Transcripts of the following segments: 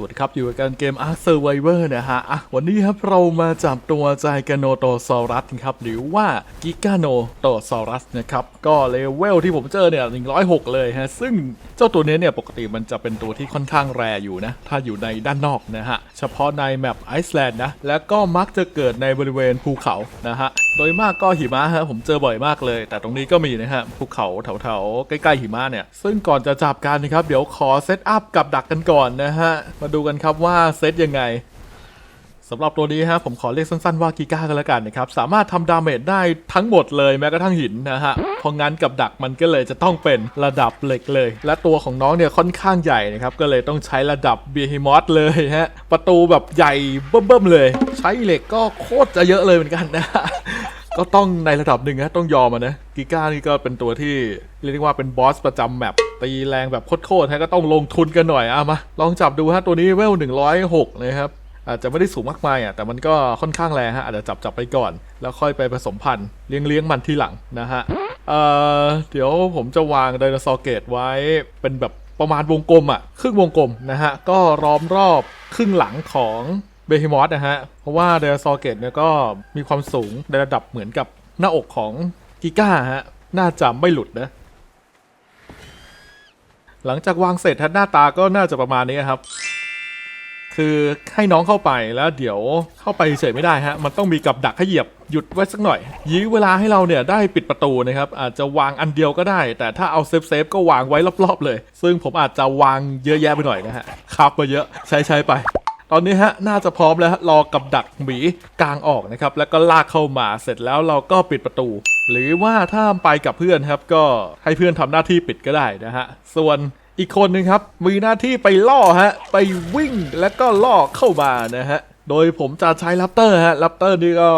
วัสดีครับ อยู่กับการเกม Ark Survivor นะฮะอะวันนี้ครับเรามาจับตัวใจแกโนโตซอรัสครับ หรือว่ากิกาโนโตซอรัสนะครับ ก็เลเวลที่ผมเจอเนี่ย 106 เลยฮะ ซึ่งเจ้าตัวนี้เนี่ย ปกติมันจะเป็นตัวที่ค่อนข้างแรอยู่นะ ถ้าอยู่ในด้านนอกนะฮะ เฉพาะในแมปไอซ์แลนด์นะ แล้วก็มักจะเกิดในบริเวณภูเขานะฮะ โดยมากก็หิมะฮะผมเจอบ่อยมากเลย แต่ตรงนี้ก็มีนะฮะภูเขาแถวๆใกล้ๆหิมะเนี่ย ซึ่งก่อนจะจับกันนะครับ เดี๋ยวขอเซตอัพกับดักกันก่อนนะฮะ มาดูกันครับว่าเซตยังไง สำหรับตัวนี้ฮะผมขอเรียกสั้นๆว่ากิก้ากันแล้วกันนะครับ สามารถทำดาเมจได้ทั้งหมดเลยแม้กระทั่งหินนะฮะเพราะงั้นกับดักมันก็เลยจะต้องเป็นระดับเหล็กเลย และตัวของน้องเนี่ยค่อนข้างใหญ่นะครับ ก็เลยต้องใช้ระดับเบียฮิมอสเลยฮะประตูแบบใหญ่เบิ่มๆเลย ใช้เหล็กก็โคตรจะเยอะเลยเหมือนกันนะฮะก็ต้องในระดับหนึ่งฮะต้องยอมนนะกิก้านี่ก็เป็นตัวที่เรียกได้ว่าเป็นบอสประจำแมปตีแรงแบบโคตรๆฮะก็ต้องลงทุนกันหน่อยเอามาลองจับดูฮะตัวนี้เวล106นะครับ อาจจะไม่ได้สูงมากมายอะแต่มันก็ค่อนข้างแรงฮะอาจจะจับจับไปก่อน แล้วค่อยไปผสมพันธุ์เลี้ยงเลี้ยงมันทีหลังนะฮะเอ่อเดี๋ยวผมจะวางไดโนเสาร์เกตไว้เป็นแบบประมาณวงกลมอะครึ่งวงกลมนะฮะก็ล้อมรอบครึ่งหลังของเบฮิมอสนะฮะเพราะว่าไดโนเสาร์เกตเนี่ยก็มีความสูงในระดับเหมือนกับหน้าอกของกิก้าฮะน่าจะไม่หลุดนะหลังจากวางเสร็จหน้าตาก็น่าจะประมาณนี้ครับ คือให้น้องเข้าไปแล้วเดี๋ยวเข้าไปเฉยไม่ได้ฮะมันต้องมีกับดักให้เหยียบหยุดไว้สักหน่อย ยื้อเวลาให้เราเนี่ยได้ปิดประตูนะครับอาจจะวางอันเดียวก็ได้ แต่ถ้าเอาเซฟเซฟก็วางไว้รอบๆเลย ซึ่งผมอาจจะวางเยอะแยะไปหน่อยนะฮะครับมาเยอะใช้ใช้ๆไป ตอนนี้ฮะน่าจะพร้อมแล้วรอกับดักหมีกลางออกนะครับแล้วก็ลากเข้ามาเสร็จแล้วเราก็ปิดประตู หรือว่าถ้าไปกับเพื่อนครับก็ให้เพื่อนทำหน้าที่ปิดก็ได้นะฮะส่วน อีกคนหนึงครับมีหน้าที่ไปล่อฮะไปวิ่งแล้วก็ล่อเข้ามานะฮะโดยผมจะใช้ลัปเตอร์ฮะลัปเตอร์นี่ก็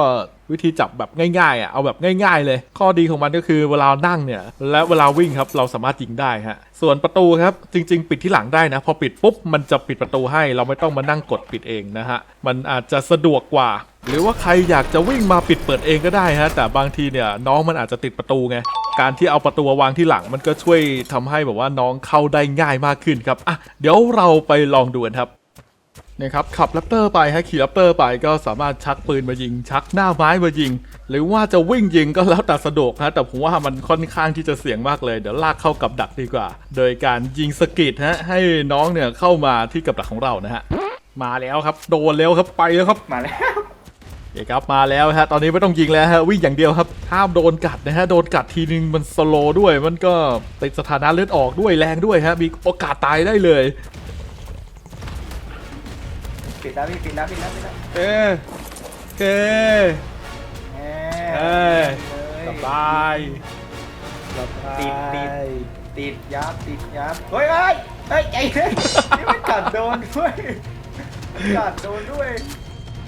วิธีจับแบบง่ายๆอะเอาแบบง่าย ๆ เลย ข้อดีของมันก็คือเวลานั่งเนี่ย และเวลาวิ่งครับเราสามารถยิงได้ฮะส่วนประตูครับจริง ๆ ปิดที่หลังได้นะ พอปิดปุ๊บมันจะปิดประตูให้ เราไม่ต้องมานั่งกดปิดเองนะฮะมันอาจจะสะดวกกว่าหรือว่าใครอยากจะวิ่งมาปิดเปิดเองก็ได้ฮะแต่บางทีเนี่ยน้องมันอาจจะติดประตูไงการที่เอาประตูวางที่หลังมันก็ช่วยทำให้แบบว่าน้องเข้าได้ง่ายมากขึ้นครับอะเดี๋ยวเราไปลองดูกันครับเนี่ยครับขับแรปเตอร์ไปให้ขี่แรปเตอร์ไปก็สามารถชักปืนมายิง ชักหน้าไม้มายิง หรือว่าจะวิ่งยิงก็แล้วแต่สะดวกฮะแต่ผมว่ามันค่อนข้างที่จะเสี่ยงมากเลย เดี๋ยวลากเข้ากับดักดีกว่า โดยการยิงสกิดฮะให้น้องเนี่ยเข้ามาที่กับดักของเรานะฮะมาแล้วครับ โดนแล้วครับไปแล้วครับมาแล้ว โอเคครับมาแล้วฮะตอนนี้ไม่ต้องยิงแล้วฮะวิ่งอย่างเดียวครับห้ามโดนกัดนะฮะโดนกัดทีนึงมันสโลว์ด้วย มันก็ติดสถานะเลือดออกด้วยแรงด้วยฮะมีโอกาสตายได้เลย ปิดแล้วพี่ปิดแล้วปิดแล้วปิดแล้วเอโอเคแหมเอ้ยเลยสบายสบายติดติดติดยับติดยับเฮ้ยเฮ้ยเฮ้ยไอ้เฮ้ยนี่มันกัดโดนด้วยกัดโดนด้วย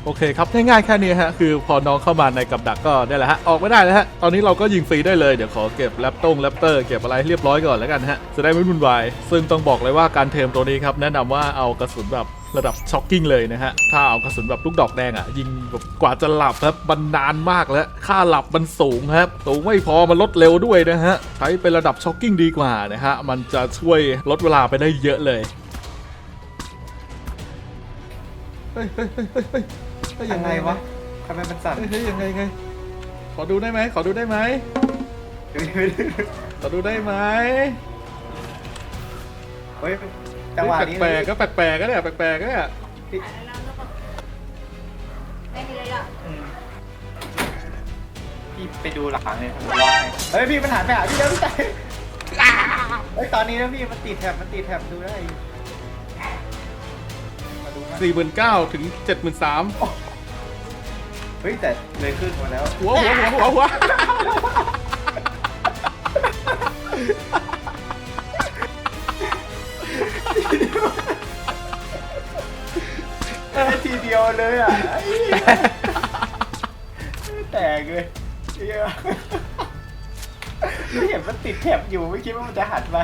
โอเคครับง่ายๆแค่นี้ฮะคือพอน้องเข้ามาในกับดักก็ได้แหละฮะออกไม่ได้แล้วฮะตอนนี้เราก็ยิงฟรีได้เลยเดี๋ยวขอเก็บแรปตงแรปเตอร์เก็บอะไรเรียบร้อยก่อนแล้วกันฮะจะได้ไม่วุ่นวายซึ่งต้องบอกเลยว่าการเทมตัวนี้ครับแนะนำว่าเอากระสุนแบบระดับช็อกกิ้งเลยนะฮะ ถ้าเอากระสุนแบบลูกดอกแดงอะ ยิงแบบกว่าจะหลับครับมันนานมากแล้ว ค่าหลับมันสูงครับสูงไม่พอมันลดเร็วด้วยนะฮะ ใช้เป็นระดับช็อกกิ้งดีกว่านะฮะ มันจะช่วยลดเวลาไปได้เยอะเลย เฮ้ยเฮ้ยเฮ้ย เฮ้ยเฮ้ยเฮ้ยยังไงวะทำไมมันสั่นเฮ้ยเฮ้ยยังไงไง ขอดูได้ไหมขอดูได้ไหมดูดิดูดิขอดูได้ไหมเฮ้ยจังหวะนี้แปลกๆก็แปลกๆก็เนี่ยแปลกๆก็เนี่ยไม่มีเลยหรอกอืมพี่ไปดูหลังเลยผมลองให้เฮ้ยพี่มันหันไปหาพี่แล้วพี่ใจเฮ้ยตอนนี้นะพี่มันติดแท็บมันติดแท็บดูได้อยู่มาดูมาสี่หมื่นเก้าถึงเจ็ดหมื่นสาม เฮ้ยแต่เลยขึ้นมาแล้วหัวหัวหัวหัวหัวได้ทีเดียวเลยอะไอ้เหี้ยแตกเลยเหี้ยไม่เห็นมันติดแถบอยู่ไม่คิดว่ามันจะหันมา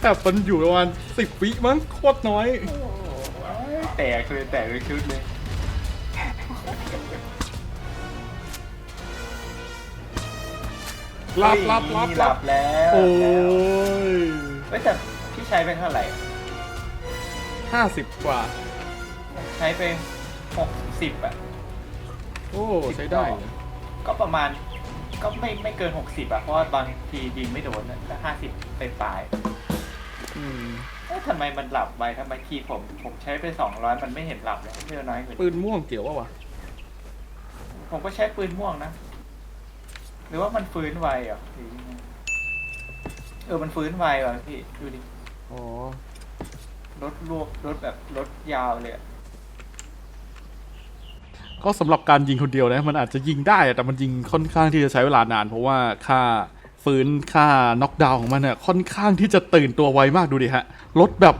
แต่มันอยู่ประมาณสิบวิมั้งโคตรน้อย โอ้โหแตกเลยแตกเลยชุดเลย รับรับรับเฮ้ยรัรับบแล้วโอ้ยเฮ้ยแต่พี่ใช้ไปเท่าไหร่ ห้าสิบกว่า ใช้ไปหกสิบอะ โอ้ ใช้ได้นะก็ประมาณ ก็ไม่ไม่เกินหกสิบอะ เพราะว่าตอนทียิงไม่โดนนะก็ห้าสิบไปปลายอืมๆเอ๊ะทำไมมันหลับไปทำไมทีผมผมใช้ไปสองร้อยมันไม่เห็นหลับเลยเพื่อน้อยกว่าปืนม่วงเกี่ยวว่าวะ ผมก็ใช้ปืนม่วงนะ หรือว่ามันฟื้นไวเหรอะหรือยังไงเออมันฟื้นไวว่ะพี่ดูดิอ๋อรถรวบรถแบบรถยาวเลยอะก็สำหรับการยิงคนเดียวนะ มันอาจจะยิงได้แต่มันยิงค่อนข้างที่จะใช้เวลานาน เพราะว่าค่าฟื้นค่าน็อกดาวน์ของมันเนี่ยค่อนข้างที่จะตื่นตัวไวมากดูดิฮะรถแบบ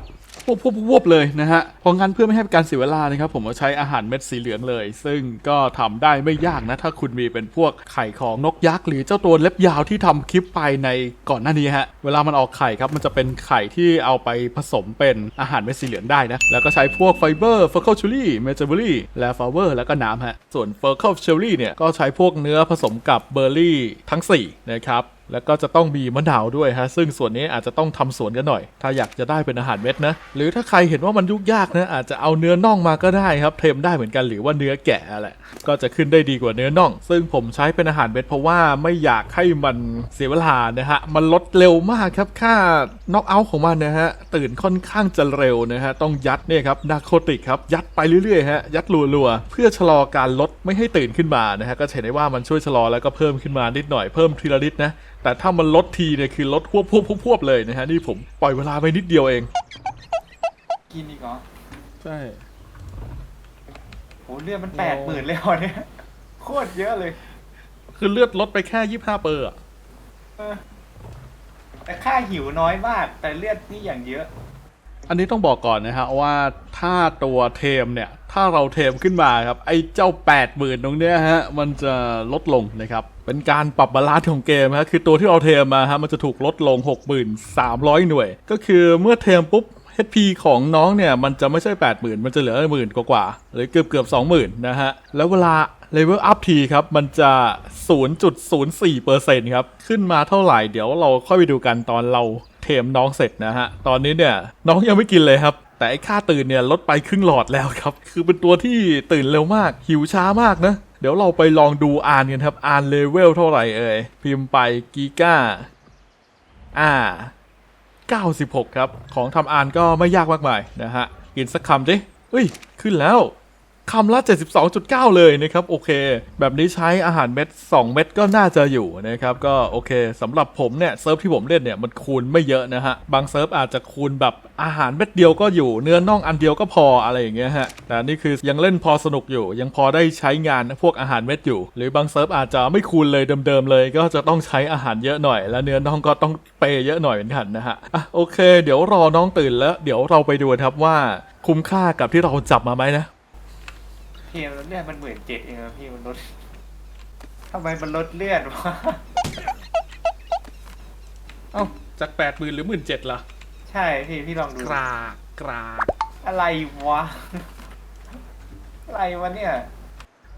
วบวบวบเลยนะฮะเพราะงั้นเพื่อไม่ให้เป็นการเสียเวลานะครับผมก็ใช้อาหารเม็ดสีเหลืองเลย ซึ่งก็ทำได้ไม่ยากนะ ถ้าคุณมีเป็นพวกไข่ของนกยักษ์หรือเจ้าตัวเล็บยาวที่ทำคลิปไปในก่อนหน้านี้ฮะเวลามันออกไข่ครับมันจะเป็นไข่ที่เอาไปผสมเป็นอาหารเม็ดสีเหลืองได้นะแล้วก็ใช้พวกไฟเบอร์เฟอร์เคิลชูรี่เมเจอร์รี่และฟลาเวอร์แล้วก็น้ำฮะส่วนเฟอร์เคิลชูรี่เนี่ยก็ใช้พวกเนื้อผสมกับเบอร์รี่ทั้ง4นะครับ แล้วก็จะต้องมีมะนาวด้วยฮะ ซึ่งส่วนนี้อาจจะต้องทำสวนกันหน่อย ถ้าอยากจะได้เป็นอาหารเม็ดนะ หรือถ้าใครเห็นว่ามันยุ่งยากนะ อาจจะเอาเนื้อน่องมาก็ได้ครับ เทมได้เหมือนกัน หรือว่าเนื้อแกะแหละ ก็จะขึ้นได้ดีกว่าเนื้อน่อง ซึ่งผมใช้เป็นอาหารเม็ดเพราะว่าไม่อยากให้มันเสียเวลานะฮะ มันลดเร็วมากครับ ค่าน็อกเอาท์ของมันนะฮะ ตื่นค่อนข้างจะเร็วนะฮะ ต้องยัดเนี่ยครับนาโคติกครับ ยัดไปเรื่อยๆฮะ ยัดรัวๆ เพื่อชะลอการลดไม่ให้ตื่นขึ้นมานะฮะ ก็เห็นได้ว่ามันช่วยชะลอแล้วก็เพิ่มขึ้นมานิดหน่อย เพิ่มทีละนิดนะแต่ถ้ามันลดทีเนี่ยคือลดพวบพวบพวบพวบเลยนะฮะนี่ผมปล่อยเวลาไปนิดเดียวเอง กินอีกเหรอใช่โหเลือดมันแปดหมื่นเลยเหรอเนี่ย โคตรเยอะเลย คือเลือดลดไปแค่ยี่ห้าเปอร์อะเออแต่ค่าหิวน้อยมาก แต่เลือดนี่อย่างเยอะ อันนี้ต้องบอกก่อนนะฮะว่าถ้าตัวเทมเนี่ย ถ้าเราเทมขึ้นมาครับ ไอ้เจ้า 8 0,000ตรงเนี้ยฮะมันจะลดลงนะครับ เป็นการปรับบาลานซ์ของเกมฮะคือตัวที่เราเทมมาฮะมันจะถูกลดลง 6,300 หน่วย ก็คือเมื่อเทมปุ๊บ HP ของน้องเนี่ย มันจะไม่ใช่ 80,000 มันจะเหลือหมื่นกว่าๆหรือเกือบเกือบ20,000 นะฮะ แล้วเวลาเลเวลอัพทีครับ มันจะ 0.04%ครับ ขึ้นมาเท่าไหร่เดี๋ยวเราค่อยไปดูกันตอนเรา เทมน้องเสร็จนะฮะ ตอนนี้เนี่ยน้องยังไม่กินเลยครับ แต่ไอ้ค่าตื่นเนี่ยลดไปครึ่งหลอดแล้วครับ คือเป็นตัวที่ตื่นเร็วมาก หิวช้ามากนะ เดี๋ยวเราไปลองดูอ่านกันครับ อ่านเลเวลเท่าไหร่เอ่ย พิมพ์ไปกีก้า อ่า 96 ครับ ของทำอ่านก็ไม่ยากมากมายนะฮะ กินสักคำดิเฮ้ย ขึ้นแล้ว คำละ 72.9 เลยนะครับ โอเค แบบนี้ใช้อาหารเม็ด 2 เม็ดก็น่าจะอยู่นะครับ ก็โอเคสำหรับผมเนี่ยเซิร์ฟที่ผมเล่นเนี่ยมันคูณไม่เยอะนะฮะ บางเซิร์ฟอาจจะคูณแบบอาหารเม็ดเดียวก็อยู่ เนื้อน่องอันเดียวก็พออะไรอย่างเงี้ยฮะ แต่นี่คือยังเล่นพอสนุกอยู่ ยังพอได้ใช้งานพวกอาหารเม็ดอยู่ หรือบางเซิร์ฟอาจจะไม่คูณเลยเดิมๆเลย ก็จะต้องใช้อาหารเยอะหน่อย และเนื้อน่องก็ต้องเปย์เยอะหน่อยเหมือนกันนะฮะอะโอเค เดี๋ยวรอน้องตื่นแล้ว เดี๋ยวเราไปดูครับว่าคุ้มค่ากับที่เราจับมาไหมนะ มแล้วเลือดมันหมื่นเจ็ดเองอะพี่มันลดทำไมมันลดเลือดวะเอ้าจากแปดหมื่นหรือหมื่นเจ็ดล่ะใช่พี่พี่ลองดูกรากกรากอะไรวะ อะไรวะเนี่ย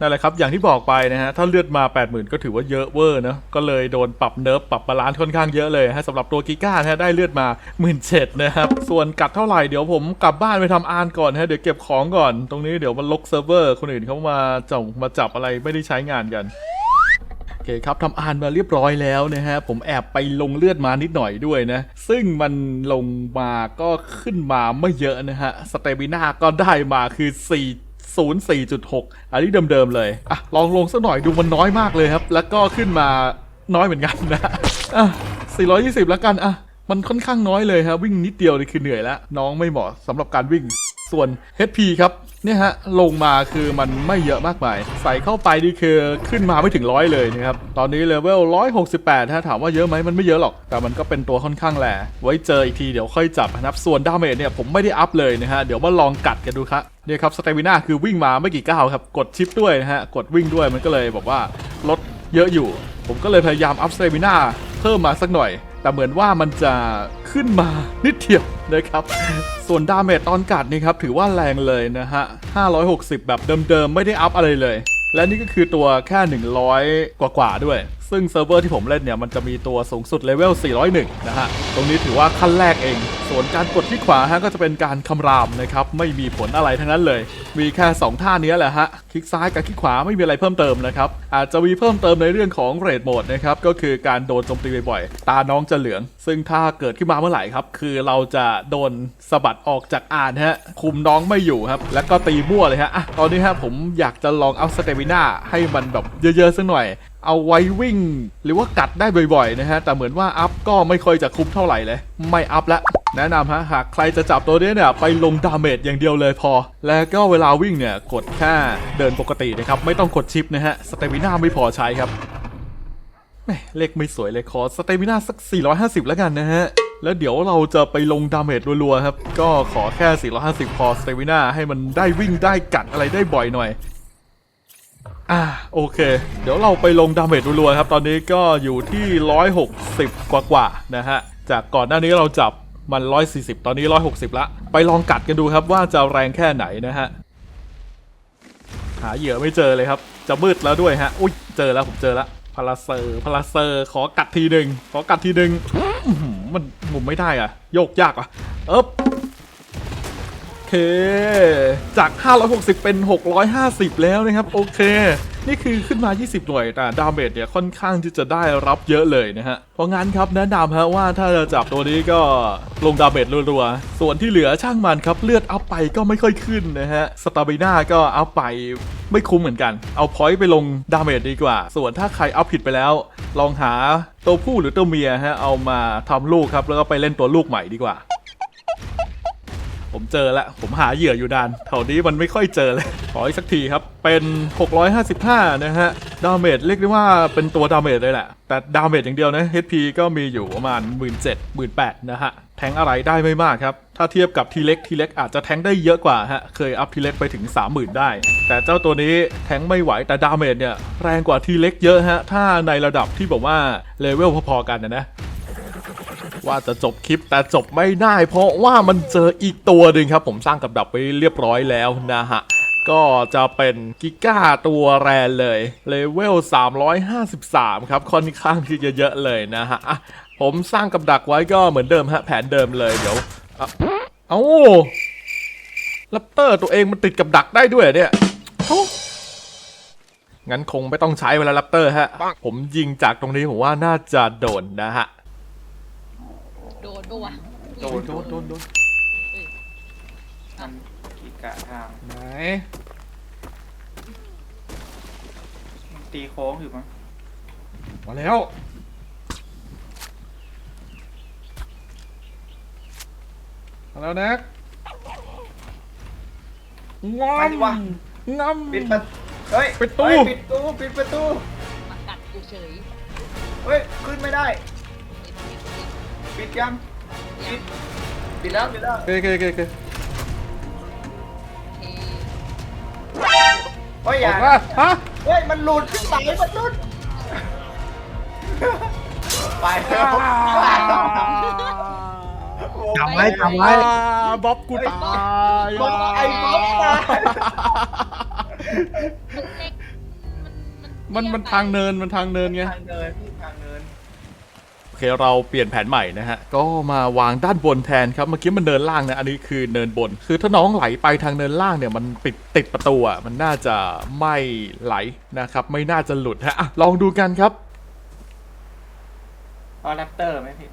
นั่นแหละครับ อย่างที่บอกไปนะฮะ ถ้าเลือดมา 80,000 ก็ถือว่าเยอะเวอร์เนะ ก็เลยโดนปรับเนิร์ฟปรับบาลานซ์ค่อนข้างเยอะเลยฮะสำหรับตัวกิก้านะฮะได้เลือดมา 1 7ื่นนะครับ ส่วนกัดเท่าไหร่เดี๋ยวผมกลับบ้านไปทำอานก่อนฮะ เดี๋ยวเก็บของก่อน ตรงนี้เดี๋ยวมันลกเซิร์ฟเวอร์คนอื่นเขามาจ่องมาจับอะไรไม่ได้ใช้งานกันโอเคครับทำอ่านมาเรียบร้อยแล้วนะฮะผมแอบไปลงเลือดมานิดหน่อยด้วยนะ ซึ่งมันลงมาก็ขึ้นมาไม่เยอะนะฮะสเตมิน่าก็ได้มาคือ4 04.6 อันนี้เดิมๆเลย อะ ลองลงสักหน่อยดูมันน้อยมากเลยครับ แล้วก็ขึ้นมาน้อยเหมือนกันนะ อะ 420 แล้วกัน อะ มันค่อนข้างน้อยเลยครับ วิ่งนิดเดียวนี่คือเหนื่อยแล้ว น้องไม่เหมาะสำหรับการวิ่ง ส่วน HP ครับ เนี่ยฮะ ลงมาคือมันไม่เยอะมากมาย ใส่เข้าไปนี่คือขึ้นมาไม่ถึงร้อยเลยนะครับ ตอนนี้เลเวล 168 ถ้าถามว่าเยอะไหมมันไม่เยอะหรอก แต่มันก็เป็นตัวค่อนข้างแหลไว้เจออีกทีเดี๋ยวค่อยจับนะครับ ส่วนดาเมจเนี่ยผมไม่ได้อัพเลยนะฮะ เดี๋ยวมาลองกัดกันดูครับ เนี่ยครับสเตมิน่าคือวิ่งมาไม่กี่ก้าวครับ กดชิปด้วยนะฮะ กดวิ่งด้วยมันก็เลยบอกว่าลดเยอะอยู่ ผมก็เลยพยายามอัพสเตมิน่าเพิ่มมาสักหน่อย แต่เหมือนว่ามันจะขึ้นมานิดเดียวนะครับ ส่วนดาเมจตอนกัดนี่ครับถือว่าแรงเลยนะฮะ 560 แบบเดิมๆ ไม่ได้อัพอะไรเลย และนี่ก็คือตัวแค่ 100 กว่าๆด้วย ซึ่งเซิร์ฟเวอร์ที่ผมเล่นเนี่ย มันจะมีตัวสูงสุดเลเวล 401 นะฮะ ตรงนี้ถือว่าขั้นแรกเอง ส่วนการกดที่ขวาฮะก็จะเป็นการคำรามนะครับ ไม่มีผลอะไรทั้งนั้นเลย มีแค่ 2 ท่านี้แหละฮะ คลิกซ้ายกับคลิกขวาไม่มีอะไรเพิ่มเติมนะครับ อาจจะมีเพิ่มเติมในเรื่องของเรดโหมดนะครับ ก็คือการโดนโจมตีบ่อยๆ ตาน้องจะเหลือง ซึ่งถ้าเกิดขึ้นมาเมื่อไหร่ครับ คือเราจะโดนสะบัดออกจากอ่านฮะ คุมน้องไม่อยู่ครับ แล้วก็ตีมั่วเลยฮะ อะ ตอนนี้ฮะผมอยากจะลองเอาสเตมิน่าให้มันแบบเยอะๆสักหน่อยเอาไว้วิ่ง หรือว่ากัดได้บ่อยๆนะฮะ แต่เหมือนว่าอัพก็ไม่ค่อยจะคุ้มเท่าไหร่เลย ไม่อัพละ แนะนำฮะ หากใครจะจับตัวนี้เนี่ยไปลงดาเมจอย่างเดียวเลยพอ แล้วก็เวลาวิ่งเนี่ย กดแค่เดินปกตินะครับ ไม่ต้องกดชิปนะฮะ สเตมิน่าไม่พอใช้ครับเลขไม่สวยเลยขอสเตมิน่าสัก 450 แล้วกันนะฮะ แล้วเดี๋ยวเราจะไปลงดาเมจรัวๆครับ ก็ขอแค่ 450 พอสเตมิน่าให้มันได้วิ่งได้กัดอะไรได้บ่อยหน่อย อ่าโอเค เดี๋ยวเราไปลงดาเมจรัวๆครับ ตอนนี้ก็อยู่ที่ 160 กว่าๆนะฮะ จากก่อนหน้านี้เราจับมัน 140 ตอนนี้ 160 ละ ไปลองกัดกันดูครับว่าจะแรงแค่ไหนนะฮะ หาเหยื่อไม่เจอเลยครับ จะมืดแล้วด้วยฮะ อุ้ยเจอแล้วผมเจอแล้วพาราเซอร์พาราเซอร์ขอกัดทีหนึ่งขอกัดทีหนึ่งมันหมุนไม่ได้อะโยกยากอะเอ๊บโอ เค จาก 560 เป็น 650 แล้วนะครับ โอเค นี่คือขึ้นมา 20 หน่วยแต่ดาเมจเนี่ยค่อนข้างที่จะได้รับเยอะเลยนะฮะ เพราะงั้นครับแนะนำฮะว่าถ้าจะจับตัวนี้ก็ลงดาเมจรัวๆ ส่วนที่เหลือช่างมันครับ เลือดอัพไปก็ไม่ค่อยขึ้นนะฮะ สตาบิน่าก็อัพไปไม่คุ้มเหมือนกัน เอาพอยต์ไปลงดาเมจดีกว่า ส่วนถ้าใครอัพผิดไปแล้ว ลองหาตัวผู้หรือตัวเมียฮะเอามาทำลูกครับแล้วก็ไปเล่นตัวลูกใหม่ดีกว่า ผมเจอแล้วผมหาเหยื่ออยู่นานแถวนี้มันไม่ค่อยเจอเลย ขออีกสักทีครับ เป็น 655 นะฮะ ดาเมจเรียกได้ว่าเป็นตัวดาเมจเลยแหละ แต่ดาเมจอย่างเดียวนะ HP ก็มีอยู่ประมาณ 17,000 18,000นะฮะ แทงอะไรได้ไม่มากครับ ถ้าเทียบกับทีเล็กทีเล็กอาจจะแทงได้เยอะกว่าฮะ เคยอัพทีเล็กไปถึง 30,000 ได้ แต่เจ้าตัวนี้แทงไม่ไหวแต่ดาเมจเนี่ยแรงกว่าทีเล็กเยอะฮะ ถ้าในระดับที่บอกว่าเลเวลพอๆกันนะนะ ว่าจะจบคลิปแต่จบไม่ได้ เพราะว่ามันเจออีกตัวหนึ่งครับ ผมสร้างกับดักไปเรียบร้อยแล้วนะฮะก็จะเป็นกิก้าตัวแรนเลยเลเวล 353 ครับ ค่อนข้างที่จะเยอะเลยนะฮะอะผมสร้างกับดักไว้ก็เหมือนเดิมฮะ แผนเดิมเลยเดี๋ยวอะเอ้าลัปเตอร์ตัวเองมันติดกับดักได้ด้วยเหรอเนี่ยโอ้งั้นคงไม่ต้องใช้เวลาลัปเตอร์ฮะ ผมยิงจากตรงนี้ผมว่าน่าจะโดนนะฮะ โดนปะวะโดนโดนโดนโดนมันกีกะทางไหนมันตีโค้งอยู่มั้งมาแล้วมาแล้วนะงอไปมดิวะงอม ปิดประเฮ้ยปิดตู้ เฮ้ยปิดตู้ปิดประตูมากัดกูเฉย เฮ้ยขึ้นไม่ได้ ปิดปิดปิดปิดยังปิดปิดแล้วปิดแล้วโอเคโอเคโอเคโอเคเอเฮ้ยอออย่ากมาฮะเฮ้ยมันหลุดสายมันหลุดไปแล้วจำไว้จำไว้ อ่าบ๊อบกูตายบอกไอ้บ๊อบตายมันเล็กมันมันทางเนินมันทางเนินไง ทางเดินพี่ทางเดินโอ เคเราเปลี่ยนแผนใหม่นะฮะ ก็มาวางด้านบนแทนครับ เมื่อกี้มันเนินล่างนะ อันนี้คือเนินบน คือถ้าน้องไหลไปทางเนินล่างเนี่ย มันปิดติดประตูอะ มันน่าจะไม่ไหลนะครับ ไม่น่าจะหลุดฮะอะลองดูกันครับเอาแรปเตอร์ไหมพี่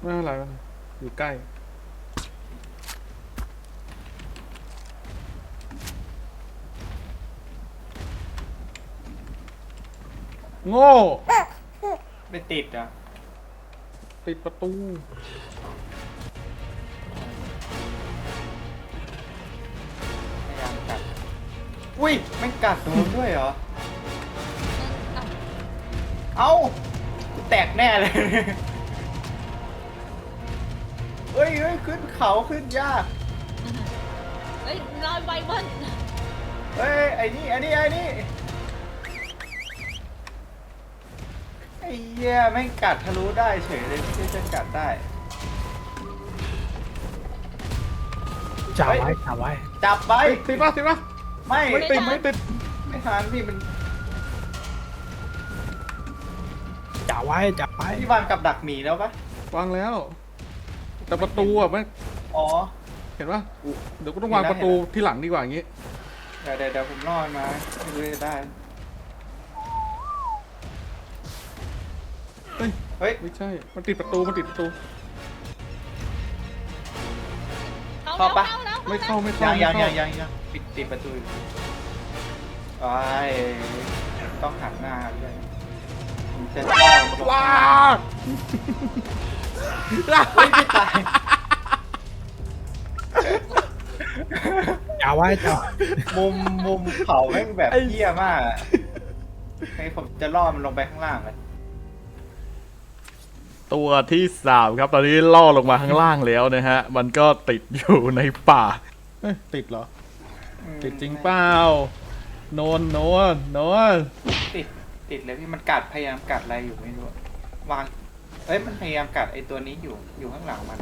ไม่เป็นไรไม่เป็นไรอยู่ใกล้ โง่ ไม่ติดอะ ปิดประตู พยายามกัด อุ้ยไม่งกัดโดนด้วยเหรอ เอ้ากูแตกแน่เลย เฮ้ยเฮ้ยขึ้นเขาขึ้นยาก เฮ้ยลอยไวเบิ้ลเฮ้ยไอ้นี่ไอ้นี่ไอ้นี่ ไอ้เหี้ยแม่งกัดทะลุได้เฉยเลยไม่ใช่จะกัดได้ จับไว้จับไว้ จับไปติดปะติดปะไม่ไม่ติดไม่ติดไม่ทันพี่มันบไว้จับไว้พี่วางกับดักหมีแล้วปะวางแล้ว แต่ประตูอะไม่อ๋อ เห็นปะเดี๋ยวก็ต้องวางประตูที่หลังดีกว่าอย่างงี้ เดี๋ยวเดี๋ยวเดี๋ยวผมรอดมาไม่รู้จะได้ เฮ้ย เฮ้ย ไม่ใช่ มันติดประตู มันติดประตู เข้าเข้าปะแล้วแล้วไม่เข้า ไม่เข้ายังไม่ยังเข้ายังยังยังปิดติดประตูอยู่ไอ้ายต้องหันหน้าด้วยผมจะรอดว้าเฮ้ยไม่ตายจับไว้จับมุมมุมเขาแม่งแบบเหี้ยมากอะให้ผมจะล่อมันลงไปข้างล่างเลย ตัวที่สามครับ ตอนนี้ล่อลงมาข้างล่างแล้วนะฮะ มันก็ติดอยู่ในป่า เอ้ยติดเหรอ ติดจริงเปล่าโนนโนนโนนติดติดเลยพี่มันกัดพยายามกัดอะไรอยู่ไม่รู้อะวางเอ้ยมันพยายามกัดไอตัวนี้อยู่อยู่ข้างหลังมัน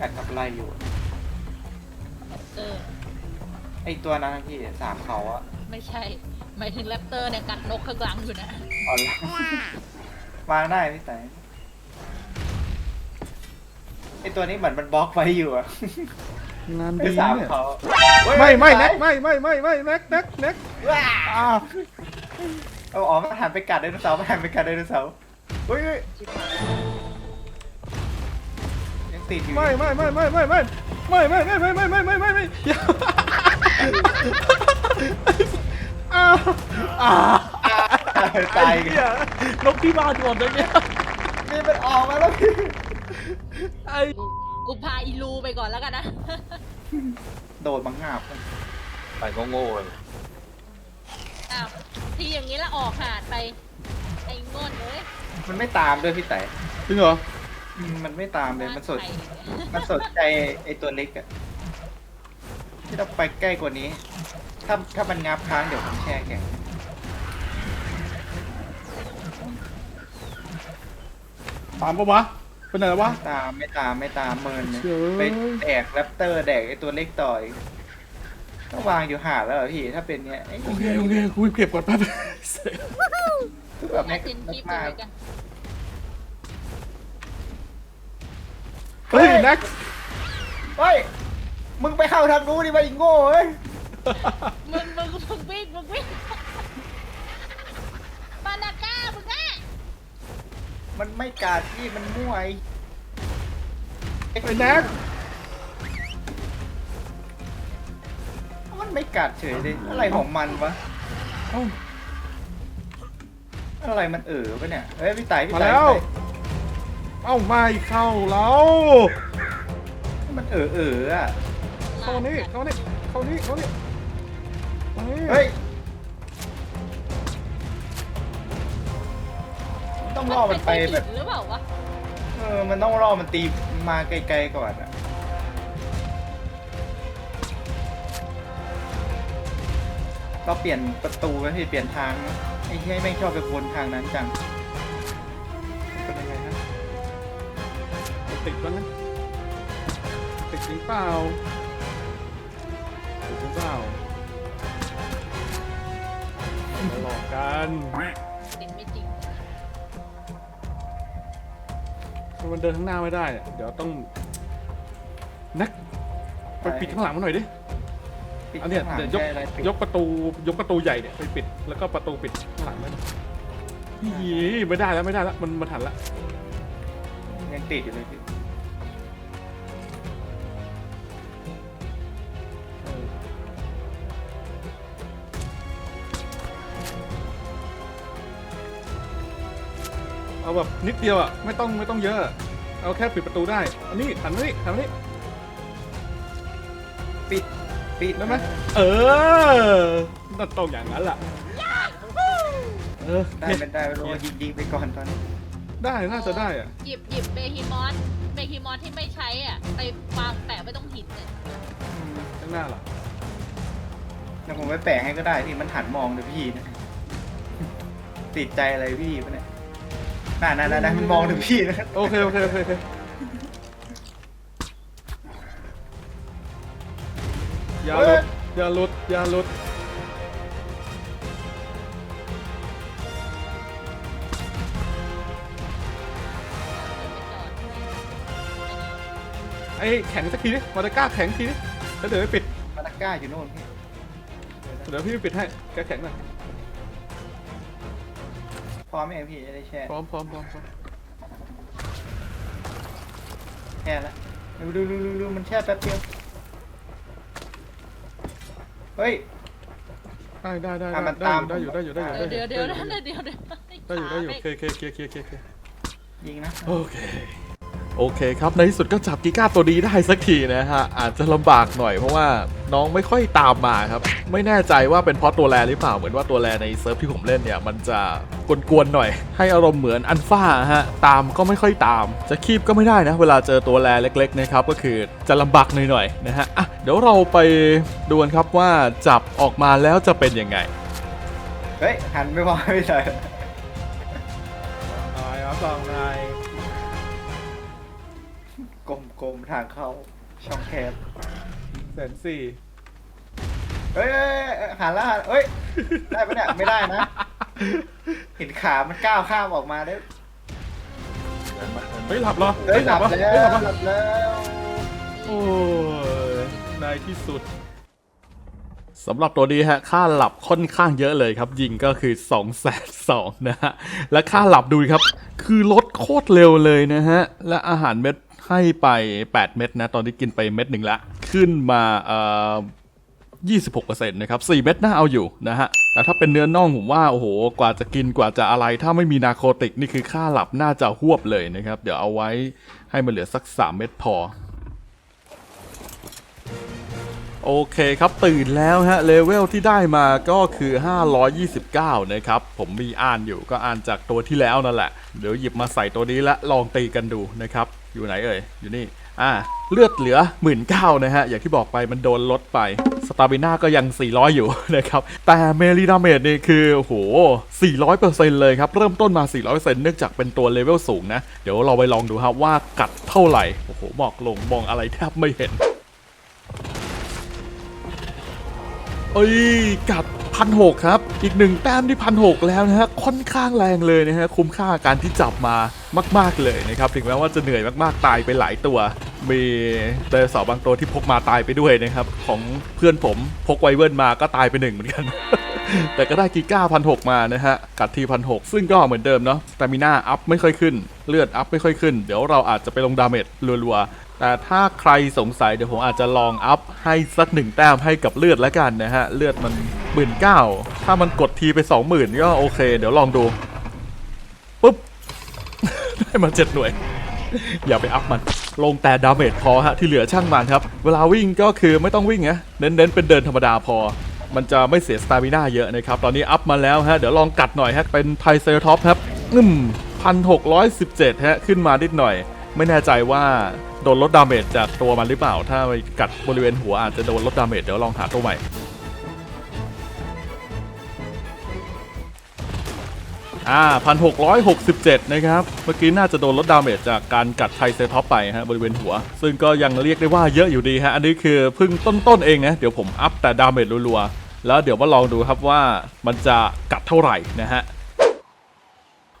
กัดกับอะไรอยู่เออไอตัวนั้นนะพี่สามเขาอะไม่ใช่หมายถึงแรปเตอร์เนี่ยกัดนกข้างหลังอยู่นะ อ๋อเหรอ วางได้พี่แต่ไอตัวนี้เหมือนมันบล็อกไว้อยู่อะงานไอดีสามเนี่ยเขาไม่ไม่ตาแน็ยกไม่ไม่ไม่ไม่แน็กแน็กแน็กว้าอ้าวเอาอ๋อมันหันไปกัดไดโนเสาร์มันหันไปกัดไดโนเสาร์เฮ้ยเฮ้ยยังติดอยู่ไม่ไม่ไม่ไม่ไม่ไม่ไม่ไม่ไม่ไม่ไม่ไม่ไม่ไม่ไม่อย่าอ้าวอ้าว ตายไอ้เหี้ยนกที่บ้านหมดเลยเนี่ยนี่มันออกมาแล้วพี่ไอ้กูกูพาอีลูไปก่อนแล้วกันนะ โดดบังงาบไปโง่ๆเลยอ้าวที่อย่างนี้แล้วออกหาดไป ไอ้โง่นเอ้ยมันไม่ตามด้วยพี่แต่จริงเหรออืมมันไม่ตามเลยมันสนไข่มันสนใจไอตัวเล็กอะที่เราไปใกล้กว่านี้ ถ้าถ้ามันงับค้างเดี๋ยวผมแช่แข็ง ตามปะวะเป็นไหนวะไม่ตามไม่ตามไม่ตามเมินเลยเชื่อไปแดกแรปเตอร์แดกไอตัวเล็กต่อยก็วางอยู่หาดแล้วเหรอพี่ถ้าเป็นเนี้ยไอ้โอเคโอเคกูเก็บก่อนแป๊บแบบแม่แม็กจินคีบมากเลยกันเฮ้ยแน็กเฮ้ยมึงไปเข้าทางนู้นดิไปอีกโง่เอ้ย มึงมึงมึงวิ่งมึงวิ่งปานาก้ามึงอะ มันไม่กาดพี่มันมั่วไอ้ไอ้แน็ก มันไม่กัดเฉยเลยอะไรของมันวะ เอ้า อะไรมันเอ๋อปะเนี่ยเฮ้ยพี่ไต่พี่มาไต่แล้ว พี่ไต่เอ้าไม่เข้าแล้วมันเอ๋อเอ๋ออะเข้านี่เข้านี่เข้านี่เข้านี่มานี่เฮ้ย ต้องรอมันไปแบบ หรือเปล่าวะเออ มันต้องรอมันตีมาไกลๆก่อนอะเราเปลี่ยนประตูไหมพี่เปลี่ยนทางไหมไอ้ที่ไม่งชอบไปวนทางนั้นจังเป็นยังไงฮะติดบ้างนะติดจริงเปล่าติดจริงเปล่ามาหลอกกัน มันเดินข้างหน้าไม่ได้เนี่ยเดี๋ยวต้อง นักไปปิดข้างหลังมันหน่อยดิปิดอันเนี้ยข้างหลังเดี๋ยวยกใช่อะไรปิดยกประตูยกประตูใหญ่เนี่ยไปปิด แล้วก็ประตูปิดข้างหลังมันนี่ไม่ได้แล้วไม่ได้แล้วมันมาทันละยังติดอยู่เลยพี่ เอาแบบนิดเดียวอะไม่ต้องไม่ต้องเยอะ เอาแค่ปิดประตูได้ อันนี้หันมานี่หันมานี่ปิดปิดได้ไหมเออน่าต้องอย่างนั้นล่ะเออได้เป็นได้ไม่รู้ว่ายิงยิงไปก่อนตอนนี้ได้น่าจะได้อะหยิบหยิบเบฮิมอสเบฮิมอสที่ไม่ใช้อะไปวางแปะไว้ตรงหินเลยอืมข้างหน้าล่ะเดี๋ยวผมไปแปะให้ก็ได้ที่มันหันมองเลยพี่นะติดใจอะไรพี่ปะเนี่ย น่าน่าน่ามันมองถึงพี่นะโอเคโอเคโอเคอย่าหลุดอย่าหลุดอย่าหลุดไอ้แข็งสักทีดิมาตาก้าแข็งทีดิแล้วเดี๋ยวไปปิดมาตาก้าอยู่โน่นพี่เดี๋ยวพี่ไปปิดให้แกแข็งหน่อย พร้อมไหมพี่จะได้แช่พร้อมพร้อมพร้อมพร้อมแช่แล้วดูดูดูดูดูมันแช่แป๊บเดียวเฮ้ย ได้ได้ได้อะมันได้ตาม ได้อยู่ได้อยู่ได้อยู่เดี๋ยวได้เดี๋ยวอเดี๋ยวยู่เดี๋ยวเดี๋ยวได้อยู่ได้อยู่เคเคเคเคเคเคยิงนะโอเค โอเคครับในที่สุดก็จับกีก้าตัวนี้ได้สักทีนะฮะอาจจะลำบากหน่อยเพราะว่าน้องไม่ค่อยตามมาครับ ไม่แน่ใจว่าเป็นเพราะตัวแรหรือเปล่าเหมือนว่าตัวแรในเซิร์ฟที่ผมเล่นเนี่ย มันจะกวนๆหน่อย ให้อารมณ์เหมือนอันฟ้าฮะตามก็ไม่ค่อยตาม จะคีบก็ไม่ได้นะ เวลาเจอตัวแรเล็กๆนะครับก็คือจะลำบากหน่อยๆนะฮะอะเดี๋ยวเราไปดูกันครับว่าจับออกมาแล้วจะเป็นยังไงเฮ้ยหันไม่พอไม่ใส่นายครับสองนาย กลมกลมทางเข้าช่องแคบแสนสี่เฮ้ยเฮ้ยเฮ้ยหันแล้วหันเฮ้ย ได้ปะเนี่ยไม่ได้นะ เห็นขามันก้าวข้ามออกมาได้เฮ้ยหลับเหรอเฮ้ยหลับปะแล้เฮ้ยวหหลับลัปะบแล้วโอ้ยในที่สุด สำหรับตัวนี้ฮะค่าหลับค่อนข้างเยอะเลยครับ ยิงก็คือ2องแสนสองนะฮะ และค่าหลับดูครับ คือลดโคตรเร็วเลยนะฮะ และอาหารเม็ด ให้ไป 8 เม็ดนะ ตอนนี้กินไปเม็ดหนึ่งละ ขึ้นมาเอ่อ26%นะครับ 4 เม็ดน่าเอาอยู่นะฮะ แต่ถ้าเป็นเนื้อน่องผมว่า โอ้โห กว่าจะกินกว่าจะอะไร ถ้าไม่มีนาโคติกนี่คือค่าหลับน่าจะหวบเลยนะครับ เดี๋ยวเอาไว้ให้มันเหลือสัก 3 เม็ดพอ โอเคครับตื่นแล้วฮะเลเวลที่ได้มาก็คือ 529 นะครับ ผมมีอ่านอยู่ก็อ่านจากตัวที่แล้วนั่นแหละ เดี๋ยวหยิบมาใส่ตัวนี้และลองตีกันดูนะครับ อยู่ไหนเอ่ย อยู่นี่ อ่า เลือดเหลือ 1 9ื่นนะฮะ อย่างที่บอกไปมันโดนลดไป สตาบิน่าก็ยัง 400 อยู่นะครับ แต่เมลีดาเมจนี่คือโอ้โห 400%เลยครับ เริ่มต้นมา 400%เนื่องจากเป็นตัวเลเวลสูงนะ เดี๋ยวเราไปลองดูครับว่ากัดเท่าไหร่ โอ้โหบอกลงมองอะไรแทบไม่เห็น เอ้ยกัดพันหกครับ อีกหนึ่งแต้มที่พันหกแล้วนะฮะค่อนข้างแรงเลยนะฮะคุ้มค่าการที่จับมามาก ๆเลยนะครับถึงแม้ว่าจะเหนื่อยมากๆตายไปหลายตัว มีเดโนเสาร์บางตัวที่พกมาตายไปด้วยนะครับ ของเพื่อนผมพกไวเวิร์นมาก็ตายไปหนึ่งเหมือนกัน แต่ก็ได้กิก้าพันหกมานะฮะกัดทีพันหกซึ่งก็เหมือนเดิมเนาะแต่มีหน้าอัพไม่ค่อยขึ้น เลือดอัพไม่ค่อยขึ้น เดี๋ยวเราอาจจะไปลงดาเมจรัวๆ แต่ถ้าใครสงสัยเดี๋ยวผมอาจจะลองอัพให้สักหนึ่งแต้มให้กับเลือดแล้วกันนะฮะ เลือดมันหมื่นเก้าถ้ามันกดทีไปสองหมื่นก็โอเค เดี๋ยวลองดูปุ๊บ ได้มาเจ็ดหน่วย อย่าไปอัพมัน ลงแต่ดาเมจพอฮะ ที่เหลือช่างมันครับ เวลาวิ่งก็คือไม่ต้องวิ่งนะเน้นๆเป็นเดินธรรมดาพอ มันจะไม่เสียสตามิน่าเยอะนะครับ ตอนนี้อัพมาแล้วฮะ เดี๋ยวลองกัดหน่อยฮะ เป็นไทเซอร์ท็อปครับอืมพันหกร้อยสิบเจ็ดฮะ ขึ้นมานิดหน่อย ไม่แน่ใจว่าโดนลดดาเมจจากตัวมันหรือเปล่า ถ้าไปกัดบริเวณหัวอาจจะโดนลดดาเมจเดี๋ยวลองหาตัวใหม่อ่าพันหกร้อยหกสิบเจ็ดนะครับ เมื่อกี้น่าจะโดนลดดาเมจจากการกัดไทเซท็อปไปฮะบริเวณหัว ซึ่งก็ยังเรียกได้ว่าเยอะอยู่ดีฮะ อันนี้คือเพิ่งต้นๆเองนะ เดี๋ยวผมอัพแต่ดาเมจรัวๆ แล้วเดี๋ยวมาลองดูครับว่ามันจะกัดเท่าไหร่นะฮะ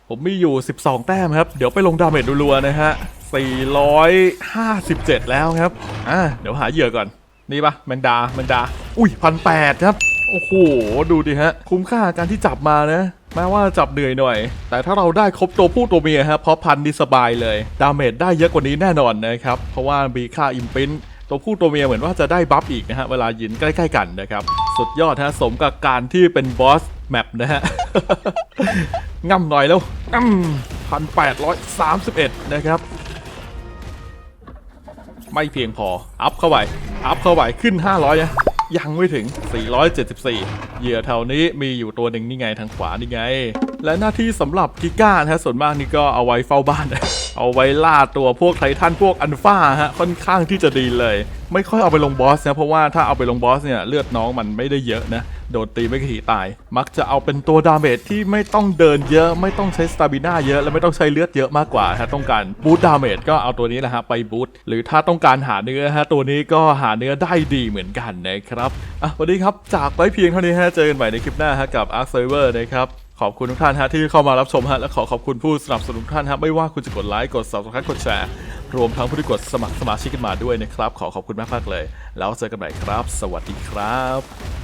ผมมีอยู่ 12 แต้มครับ เดี๋ยวไปลงดาเมจรัวๆนะฮะ 457 แล้วครับ อ่า เดี๋ยวหาเหยื่อก่อน นี่ปะแมงดา แมงดา อุ้ยพันแปดครับ โอ้โห ดูดิฮะ คุ้มค่าการที่จับมานะ แม้ว่าจับเหนื่อยหน่อย แต่ถ้าเราได้ครบตัวผู้ตัวเมียฮะเพราะพันนี่สบายเลย ดาเมจได้เยอะกว่านี้แน่นอนนะครับ เพราะว่ามีค่าอิมพินตัวผู้ตัวเมียเหมือนว่าจะได้บัฟอีกนะฮะ เวลายินใกล้ๆกันนะครับ สุดยอดฮะ สมกับการที่เป็นบอสแมปนะฮะง่ำหน่อยแล้วพันแปดร้อยสามสิบเอ็ดนะครับ ไม่เพียงพอ อัพเข้าไป อัพเข้าไปขึ้น 500นะยังไม่ถึง 474 เหยื่อแถวนี้มีอยู่ตัวหนึ่งนี่ไงทางขวานี่ไง และหน้าที่สำหรับกิก้านะฮะส่วนมากนี่ก็เอาไว้เฝ้าบ้าน เอาไว้ล่าตัวพวกไททันพวกอันฟ้าฮะค่อนข้างที่จะดีเลย ไม่ค่อยเอาไปลงบอสนะเพราะว่าถ้าเอาไปลงบอสเนี่ยเลือดน้องมันไม่ได้เยอะนะโดนตีไม่กี่ทีตาย มักจะเอาเป็นตัวดาเมจที่ไม่ต้องเดินเยอะ ไม่ต้องใช้สตาบิน่าเยอะ และไม่ต้องใช้เลือดเยอะมากกว่าถ้าต้องการบูตดาเมจก็เอาตัวนี้แหละฮะไปบูตหรือถ้าต้องการหาเนื้อฮะตัวนี้ก็หาเนื้อได้ดีเหมือนกันนะครับอะวันนี้ครับจากไว้เพียงเท่านี้ฮะเจอกันใหม่ในคลิปหน้าฮะกับ Ark Server นะครับ ขอบคุณทุกท่านฮะที่เข้ามารับชมฮะและขอขอบคุณผู้สนับสนุนทุกท่านฮะไม่ว่าคุณจะกดไลค์กด subscribe กดแชร์รวมทั้งผู้ที่กดสมัครสมาชิกกันมาด้วยนะครับ ขอขอบคุณมากมากเลย แล้วเจอกันใหม่ครับ สวัสดีครับ